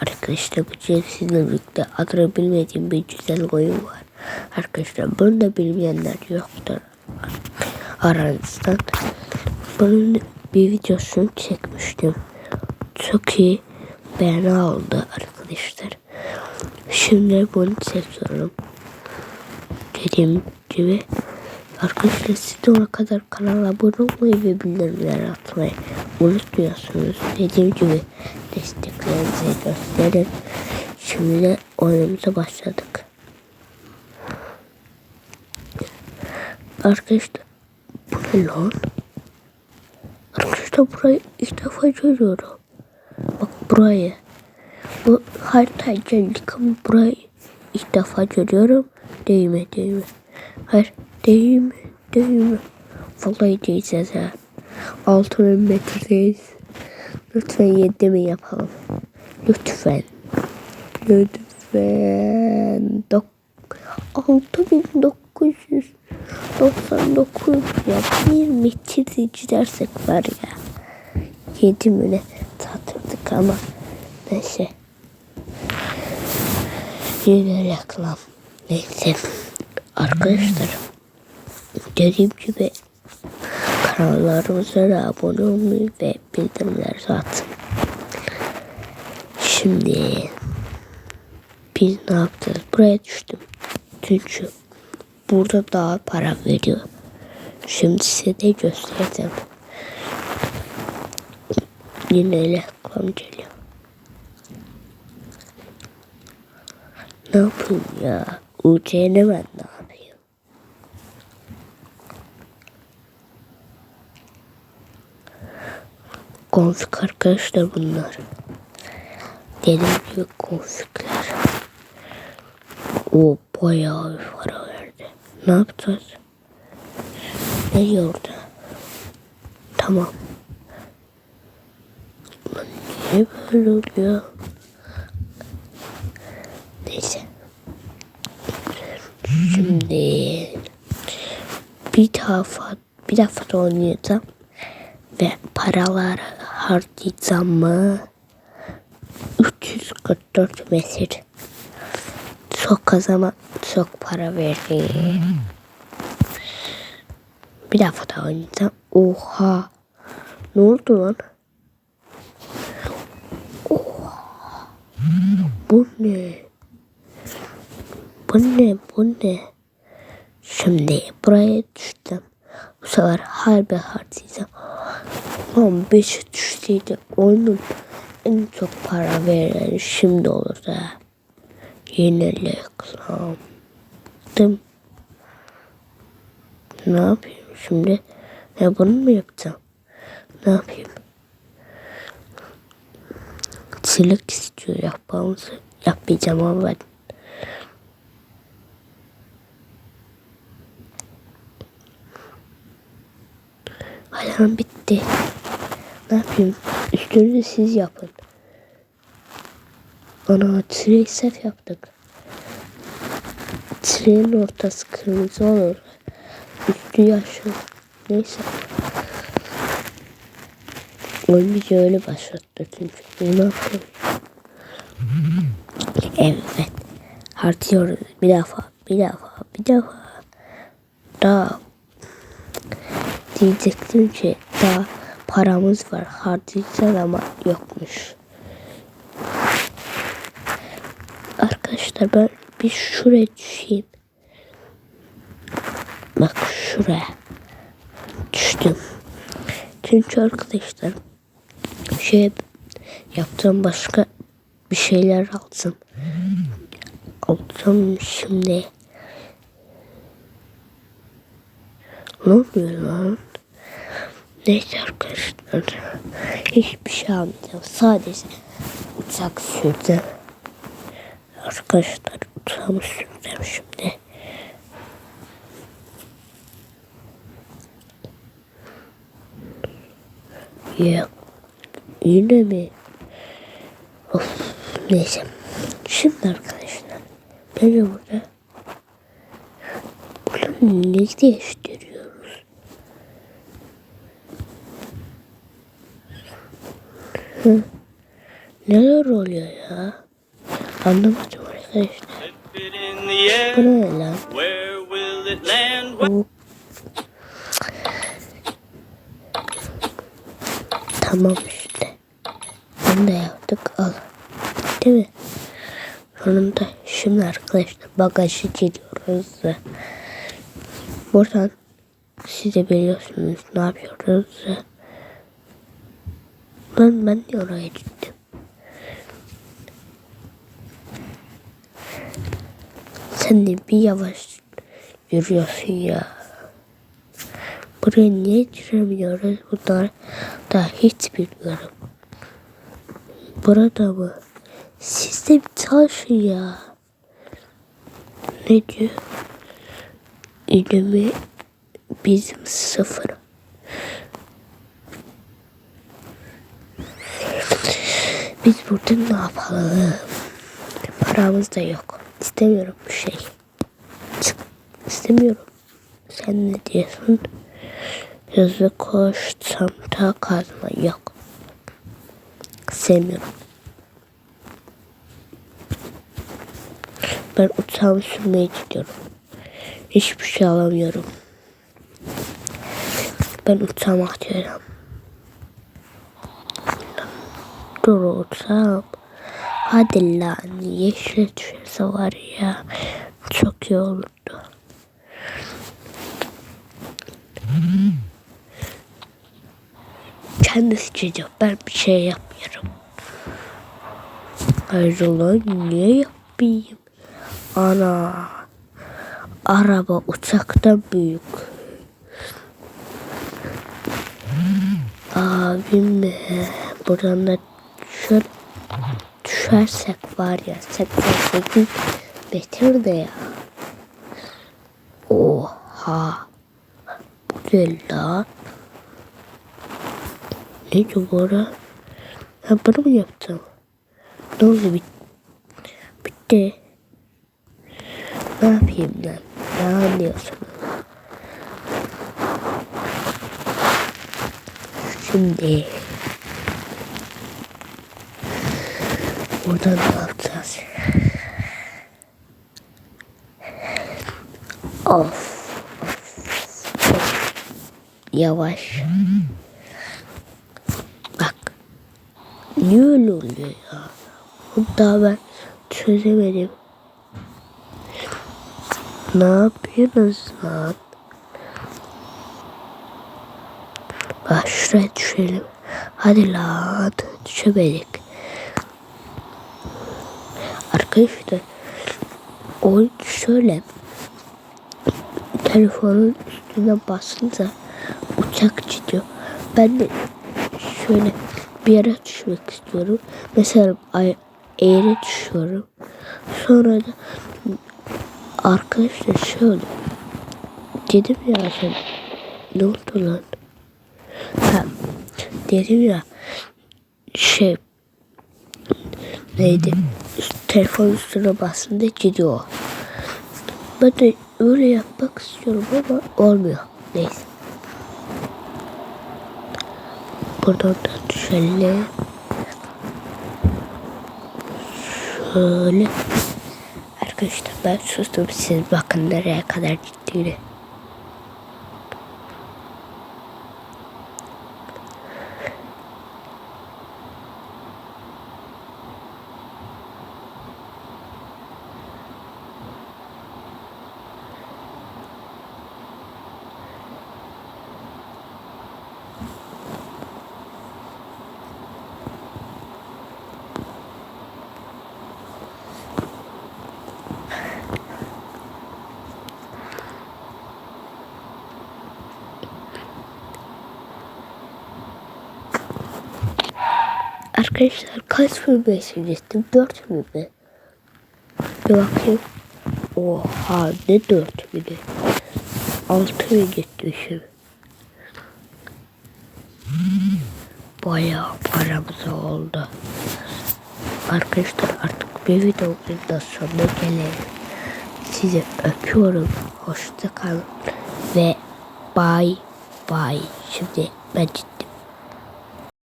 Arkadaşlar bu sizle birlikte adını bilmediğim bir güzel oyun var. Arkadaşlar bunu da bilmeyenler yoktur aranızdan. Bunun bir videosunu çekmiştim. Çok iyi beğeni aldı arkadaşlar. Şimdi bunu çekiyorum. Dediğim gibi Arkadaşlar siz de ona kadar kanala abone olmayı ve bildirimleri atmayı unutmuyorsunuz. Dediğim gibi desteklerinizi gösterin. Şimdi oyunumuza başladık. Arkadaşlar bu ne lan? Arkadaşlar burayı ilk defa görüyorum. Bak burayı. Bu haritaya geldik ama burayı ilk defa görüyorum. Değil mi? Hayır. Değil mi? Vallahi diyeceğiz ha. 6000 metredeyiz. Lütfen 7 mi yapalım? Lütfen. Lütfen. Dok 6999 ya bir metre gidersek var ya. 7 mi tatırdık ama neyse. Yine reklam. Neyse. Arkadaşlar dediğim gibi kanallarımıza abone olmayı ve bildirimleri atın. Şimdi biz ne yapacağız? Buraya düştüm. Çünkü burada daha para veriyor. Şimdi size de göstereceğim. Yine reklam geliyor. Ne yapayım ya? UC'ne ben ne yapayım? Konfig arkadaşlar bunlar. Dediğim gibi konfigler. O bayağı bir para verdi. Ne yapacağız? Ne diyor? Tamam. Lan niye böyle oluyor? Neyse. Şimdi bir defa bir defa da oynayacağım ve paralar harcayacağım mı? 344 mesir. Çok az ama çok para verdi. Bir defa da oynayacağım. Oha. Ne oldu lan? Oha. Bu ne? Bu ne? Bu ne? Şimdi buraya düştüm. Bu sefer harbi harcayacağım. Lan 5'e düştüydü. Oyunun en çok para veren şimdi olur da. Yine reklam. Dım. Ne yapayım şimdi? Ne bunu mu yapacağım? Ne yapayım? Çilek istiyor yapmamızı. Yapmayacağım ama ben. Ayağım bitti. Ne yapayım? Üstünü de siz yapın. Ana tire sef yaptık. Tirenin ortası kırmızı olur. Üstü yaşlı. Neyse. Oyun bizi öyle başlattı çünkü. Ne yapayım? Evet. Artıyoruz. Bir defa, bir defa, bir defa. Daha diyecektim ki daha paramız var harcayacağız ama yokmuş. Arkadaşlar ben bir şuraya düşeyim. Bak şuraya. Düştüm. Çünkü arkadaşlar şey yaptığım başka bir şeyler aldım. Aldım şimdi. Ne oluyor lan? Neyse arkadaşlar. Hiçbir şey almayacağım. Sadece uçak sürdüm. Arkadaşlar uçağımı sürdüm şimdi. Ya yine mi? Of neyse. Şimdi arkadaşlar. Beni burada. Bunu ne değiştiriyoruz? Hı. Neler oluyor ya? Anlamadım arkadaşlar. Bu ne lan? Bu... Tamam işte. Bunu da yaptık. Al. Değil mi? Sonunda şimdi arkadaşlar bagajı gidiyoruz. Buradan siz de biliyorsunuz ne yapıyoruz. Ben, ben de oraya gittim. Sen de bir yavaş yürüyorsun ya. Buraya niye giremiyoruz? Bunlar da hiç bilmiyorum. Burada mı? Siz de bir çalışın ya. Ne diyor? İlimi bizim sıfır. Biz burada ne yapalım? Paramız da yok. İstemiyorum bu şey. Çık. İstemiyorum. Sen ne diyorsun? Hızlı koş, çanta kazma yok. Sevmiyorum. Ben uçağımı sürmeye gidiyorum. Hiçbir şey alamıyorum. Ben uçağımı atıyorum. Dur uçağım. Hadi lan yeşil düşerse var ya. Çok iyi olurdu. Kendisi çocuk. Ben bir şey yapmıyorum. Hayır ulan niye yapayım? Ana. Araba uçaktan büyük. Abim buradan da şöyle düşersek var ya 88 metre de ya. Oha. Bu ne lan? Bu ara? Ha bunu mu yaptım? Ne oldu bit bitti. Ne yapayım lan? Ne anlıyorsunuz? Şimdi buradan ne yapacağız? Of. Yavaş. Bak. Niye öyle oluyor ya? Daha ben çözemedim. Ne yapıyorsunuz lan? Bak. Hadi lan. Düşemedik. Arkadaşlar oyun şöyle telefonun üstüne basınca uçak gidiyor. Ben de şöyle bir yere düşmek istiyorum. Mesela eğri düşüyorum. Sonra da arkadaşlar şöyle dedim ya sen ne oldu lan? Ha, dedim ya şey neydi? Telefon üstüne bastığında gidiyor. Ben de öyle yapmak istiyorum ama olmuyor. Neyse. Buradan da düşelim. Şöyle. Arkadaşlar ben sustum. Siz bakın nereye kadar gittiğini. Arkadaşlar kaç filmi seyrettim? Dört filmi. Bir bakayım. Oha ne dört filmi? Altı filmi gitmişim. Bayağı paramız oldu. Arkadaşlar artık bir videonun da sonuna gelelim. Sizi öpüyorum. Hoşça kalın. Ve bye bye. Şimdi ben.